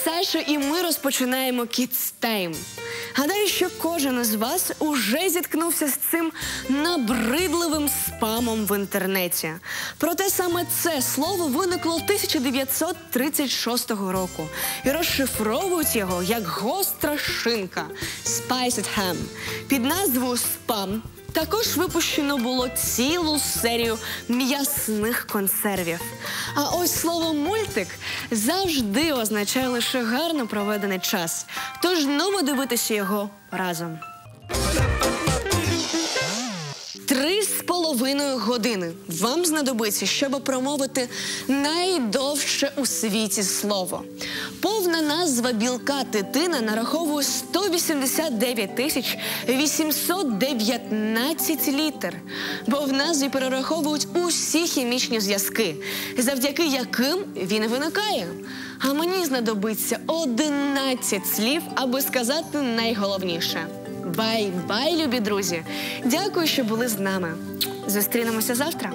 вперше і ми розпочинаємо Kids Time. Гадаю, що кожен із вас уже зіткнувся з цим набридливим спамом в інтернеті. Проте саме це слово виникло 1936 року і розшифровують його як гостра шинка Spiced Ham під назвою спам. Також випущено було цілу серію м'ясних консервів. А ось слово мультик завжди означає лише гарно проведений час. Тож нумо дивитися його разом. Три з половиною години вам знадобиться, щоб промовити найдовше у світі слово. Повна назва білка титина нараховує 189 тисяч 819 літер, бо в назві перераховують усі хімічні зв'язки, завдяки яким він виникає. А мені знадобиться 11 слів, аби сказати найголовніше. Бай-бай, любі друзі! Дякую, що були з нами. Зустрінемося завтра.